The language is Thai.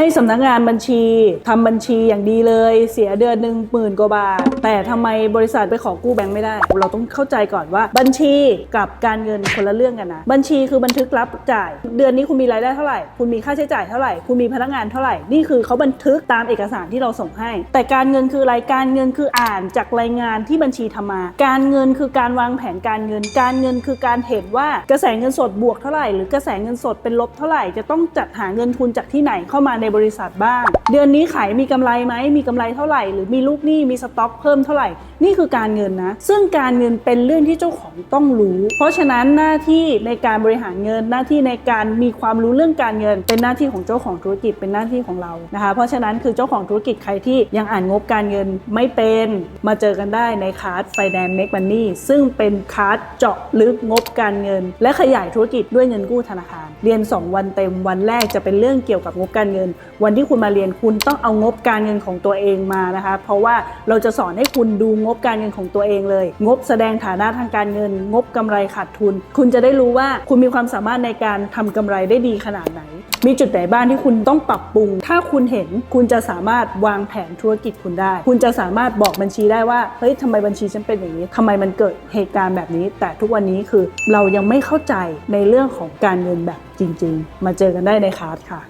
ให้สำนักงานบัญชีทำบัญชีอย่างดีเลย เสียเดือนหนึ่งหมื่นกว่าบาท แต่ทำไมบริษัทไปขอกู้แบงค์ไม่ได้ เราต้องเข้าใจก่อนว่า บัญชีกับการเงินคนละเรื่องกันนะ บัญชีคือบันทึกรับจ่าย เดือนนี้คุณมีรายได้เท่าไหร่ คุณมีค่าใช้จ่ายเท่าไหร่ คุณมีพนักงานเท่าไหร่ นี่คือเขาบันทึกตามเอกสารที่เราส่งให้ แต่การเงินคืออะไรการเงินคืออ่านจากรายงานที่บัญชีทำมา การเงินคือการวางแผนการเงิน การเงินคือการเห็นว่ากระแสเงินสดบวกเท่าไหร่ หรือกระแสเงินสดเป็นลบเท่าไหร่ จะต้องจัดหาเงินทุนจากที่ไหนเข้ามาในบริษัทบ้าง เดือนนี้ขายมีกำไรไหมมีกำไรเท่าไหร่หรือมีลูกหนี้มีสต็อกเพิ่มเท่าไหร่ นี่คือการเงินนะ ซึ่งการเงินเป็นเรื่องที่เจ้าของต้องรู้ เพราะฉะนั้นหน้าที่ในการบริหารเงินหน้าที่ในการมีความรู้เรื่องการเงิน เป็นหน้าที่ของเจ้าของธุรกิจเป็นหน้าที่ของเรานะคะ เพราะฉะนั้นคือเจ้าของธุรกิจใครที่ยังอ่านงบการเงินไม่เป็นมาเจอกันได้ในคลาส Finance Make Money ซึ่งเป็นคลาสเจาะลึกงบการเงิน และขยายธุรกิจด้วยเงินกู้ธนาคาร เรียน 2 วันเต็มวันแรกจะเป็นเรื่องเกี่ยวกับงบการเงิน วันที่คุณมาเรียนคุณต้องเอางบการเงินของตัวเองมานะคะ เพราะว่าเราจะสอนให้คุณดูงบการเงินของตัวเองเลย งบแสดงฐานะทางการเงิน งบกำไรขาดทุน คุณจะได้รู้ว่าคุณมีความสามารถในการทำกำไรได้ดีขนาดไหน มีจุดไหนบ้างที่คุณต้องปรับปรุง ถ้าคุณเห็นคุณจะสามารถวางแผนธุรกิจคุณได้ คุณจะสามารถบอกบัญชีได้ว่าเฮ้ยทำไมบัญชีฉันเป็นอย่างนี้ทำไมมันเกิดเหตุการณ์แบบนี้ แต่ทุกวันนี้คือเรายังไม่เข้าใจในเรื่องของการเงินแบบจริง ๆ มาเจอกันได้ในคลาสค่ะ